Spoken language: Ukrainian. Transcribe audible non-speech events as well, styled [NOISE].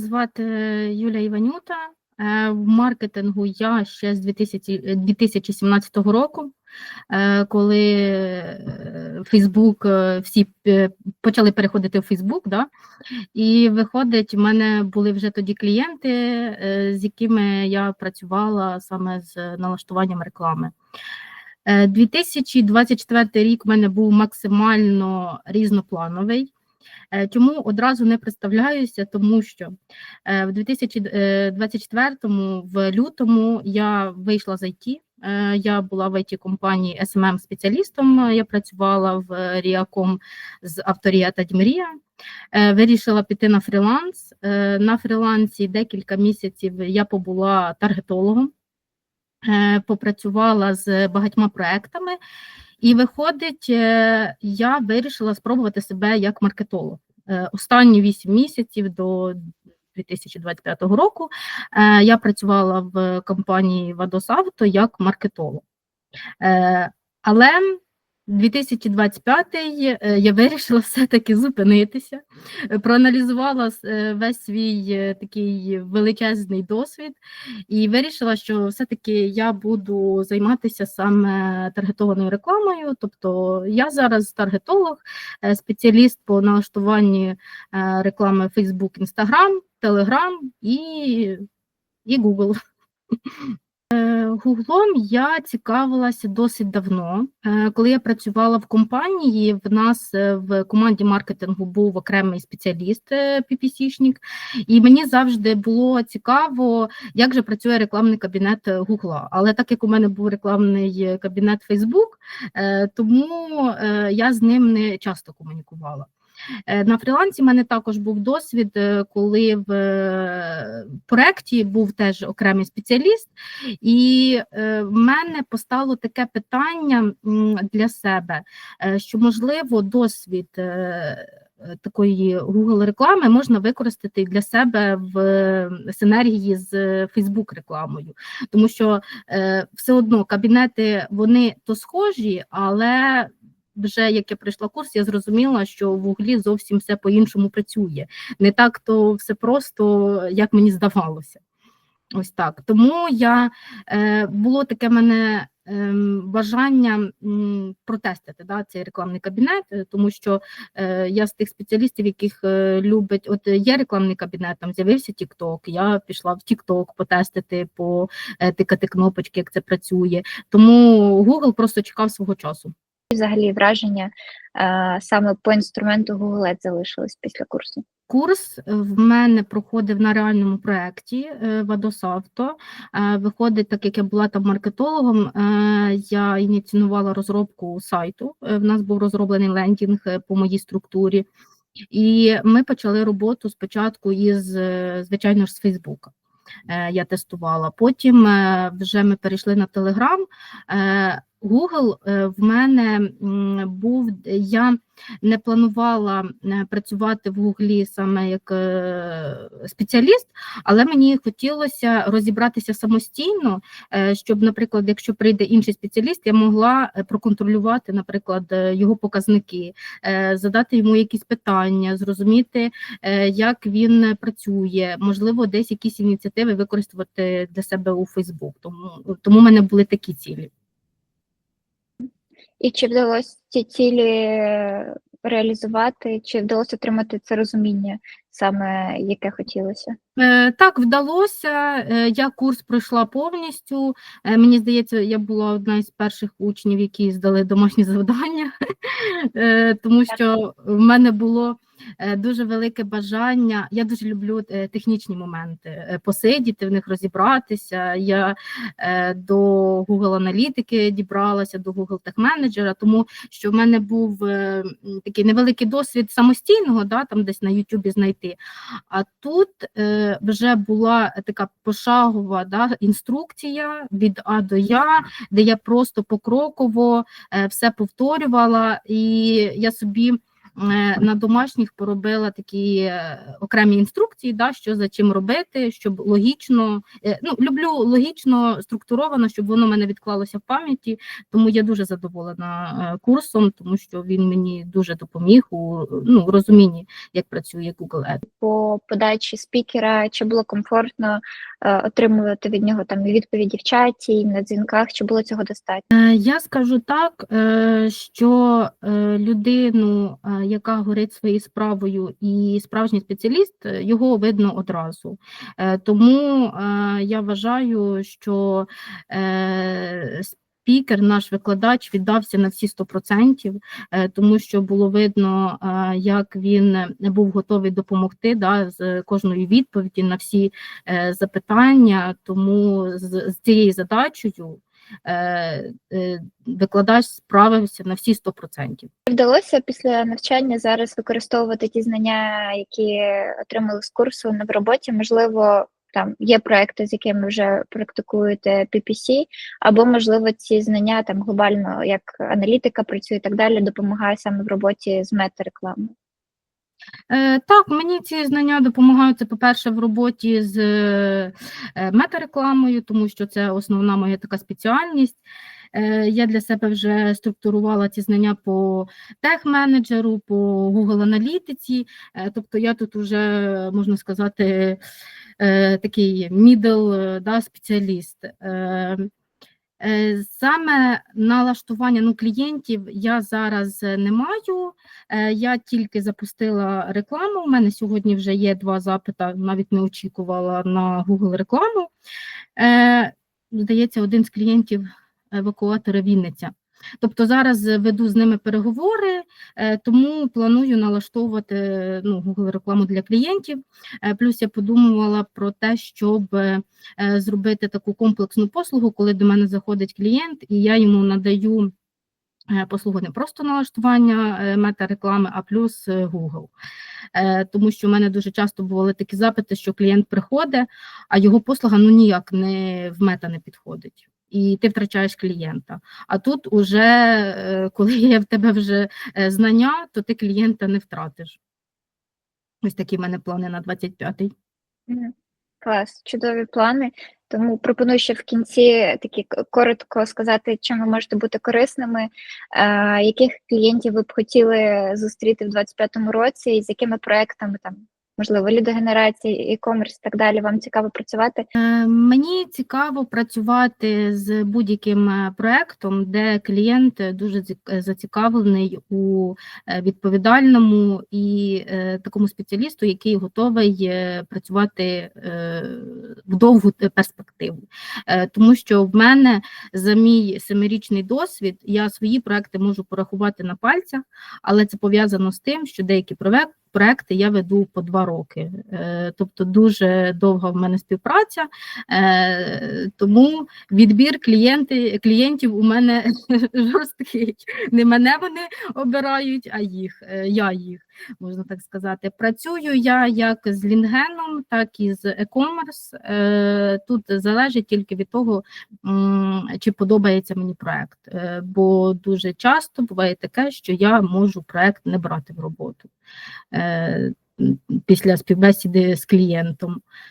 Звати Юлія Іванюта. Е, В маркетингу я ще з 2000, 2017 року, е, коли е, Фейсбук, е, всі е, почали переходити в Фейсбук, да? і виходить, в мене були вже тоді клієнти, е, з якими я працювала саме з налаштуванням реклами. Е, 2024 рік в мене був максимально різноплановий. Е, Чому одразу не представляюся, тому що е, в 2024 в лютому я вийшла з IT. Е, Я була в it компанії smm спеціалістом. Я працювала в Ріаком з авторія та Дмрія. Вирішила піти на фріланс. На фрілансі декілька місяців я побула таргетологом, попрацювала з багатьма проектами. І виходить, е, я вирішила спробувати себе як маркетолог. Е, Останні 8 місяців до 2025 року е, я працювала в компанії Auto як маркетолог. Але 2025 е, я вирішила все-таки зупинитися, проаналізувала е, весь свій е, такий величезний досвід і вирішила, що все-таки я буду займатися саме таргетованою рекламою. Тобто я зараз таргетолог, спеціаліст по налаштуванні реклами Facebook, Instagram, Telegram і, і Google. Е, Гуглом я цікавилася досить давно. Е, Коли я працювала в компанії, в нас е, в команді маркетингу був окремий спеціаліст PPC-шник, і мені завжди було цікаво, як же працює рекламний кабінет Гугла. Але так як у мене був рекламний кабінет Facebook, тому я з ним не часто комунікувала. Е, На фрілансі в мене також був досвід, е, коли в е, проєкті був теж окремий спеціаліст, і в мене постало таке питання для себе, що можливо досвід. Такої Google реклами можна використати для себе в синергії з Facebook рекламою, тому що е, все одно кабінети вони то схожі, але вже як я пройшла курс, я зрозуміла, що в Гуглі зовсім все по-іншому працює. Не так то все просто, як мені здавалося. Ось так. Тому я е, було таке мене ем, бажання протестити да, цей рекламний кабінет, е, тому що е, я з тих спеціалістів, яких е, любить, от є рекламний кабінет, там з'явився TikTok, я пішла в TikTok потестити, потикати кнопочки, як це працює. Тому Google просто чекав свого часу. Взагалі враження е, саме по інструменту Google Ads залишилось після курсу? Курс е, в мене проходив на реальному проєкті е. Е, Виходить, так як я була там маркетологом, я ініціювала розробку сайту. В нас був розроблений лендінг по моїй структурі, і ми почали роботу спочатку із, звичайно ж, з Фейсбука. Я тестувала. Потім вже ми перейшли на Telegram. Google е, в мене був, я не планувала е, працювати в Гуглі саме як е, спеціаліст, але мені хотілося розібратися самостійно, щоб, наприклад, якщо прийде інший спеціаліст, я могла проконтролювати, наприклад, його показники, задати йому якісь питання, зрозуміти, як він працює, можливо, десь якісь ініціативи використовувати для себе у Facebook. Тому, тому в мене були такі цілі. І чи вдалося ці цілі е, реалізувати, чи вдалося отримати це розуміння саме яке хотілося? Е, Так, вдалося. Е, Я курс пройшла повністю. Е, Мені здається, я була одна із перших учнів, які здали домашні [LAUGHS] завдання, Е, тому що в мене було дуже велике бажання. Я дуже люблю е, технічні моменти, е, посидіти в них розібратися. Я е, до Google аналітики дібралася, до Google Tech Manager, тому що в мене був е, такий невеликий досвід самостійного, да, там десь на YouTube знайти. А тут е, вже була така пошагова да, інструкція від А до Я, де я просто покроково е, все повторювала, і я собі е, на домашніх поробила такі е, окремі інструкції, да, що за чим робити, щоб логічно, е, ну, люблю логічно структуровано, щоб воно в мене відклалося в пам'яті. Тому я дуже задоволена е, курсом, тому що він мені дуже допоміг у ну, розумінні, як працює Google Ads. По подачі спікера, чи було комфортно е, отримувати від нього там відповіді в чаті, і на дзвінках, чи було цього достатньо? Е, Я скажу так, е, що е, людину, е, яка горить своєю справою, і справжній спеціаліст, е, його видно одразу. Е, Тому е, я вважаю, що спікер, наш викладач, віддався на всі 100%, е, тому що було видно, як він був готовий допомогти да, з кожної відповіді на всі запитання. Тому з, з цією задачею викладач справився на всі 100%. Чи Вдалося після навчання зараз використовувати ті знання, які отримали з курсу на роботі? Можливо, там є проекти, з якими вже практикуєте PPC, або можливо ці знання там глобально, як аналітика працює і так далі, допомагає саме в роботі з мета-рекламою. Е, Так, мені ці знання допомагають, по-перше, в роботі з е, метарекламою, тому що це основна моя така спеціальність. Е, Я для себе вже структурувала ці знання по тех-менеджеру, по Google аналітиці. Тобто я тут вже, можна сказати, такий е, да, спеціаліст. Е, Саме налаштування ну, клієнтів я зараз е, не маю. Е, Я тільки запустила рекламу. У мене сьогодні вже є два запита, навіть не очікувала на Google рекламу. Здається, один з клієнтів евакуатора Вінниця. Тобто зараз веду з ними переговори, е, тому планую налаштовувати ну, Google рекламу для клієнтів. Е, Плюс я подумувала про те, щоб е, зробити таку комплексну послугу, коли до мене заходить клієнт, і я йому надаю послугу не просто налаштування мета-реклами, а плюс Google. Тому що в мене дуже часто бували такі запити, що клієнт приходить, а його послуга ну ніяк не в мета не підходить. І ти втрачаєш клієнта. А тут, уже, е, коли є в тебе вже е, знання, то ти клієнта не втратиш. Ось такі в мене плани на 25-й. Клас, чудові плани. Тому пропоную ще в кінці такі коротко сказати, чим ви можете бути корисними, е, яких клієнтів ви б хотіли зустріти в 25-му році, і з якими проектами там, можливо, лідогенерації, e-commerce і так далі, вам цікаво працювати. Е, Мені цікаво працювати з будь-яким е, проектом, де клієнт дуже е, зацікавлений у відповідальному і такому спеціалісту, який готовий працювати в довгу перспективу. Тому що в мене за мій семирічний досвід я свої проекти можу порахувати на пальцях, але це пов'язано з тим, що деякі проекти я веду по два роки. Е, Тобто дуже довга в мене співпраця, е, тому відбір клієнти, клієнтів у мене [LAUGHS] жорсткий. Не мене вони обирають, а їх, е, я їх, можна так сказати. Працюю я як з лінгеном, так і з e-commerce. Тут залежить тільки від того, чи подобається мені проект. Бо дуже часто буває таке, що я можу проект не брати в роботу після співбесіди з клієнтом.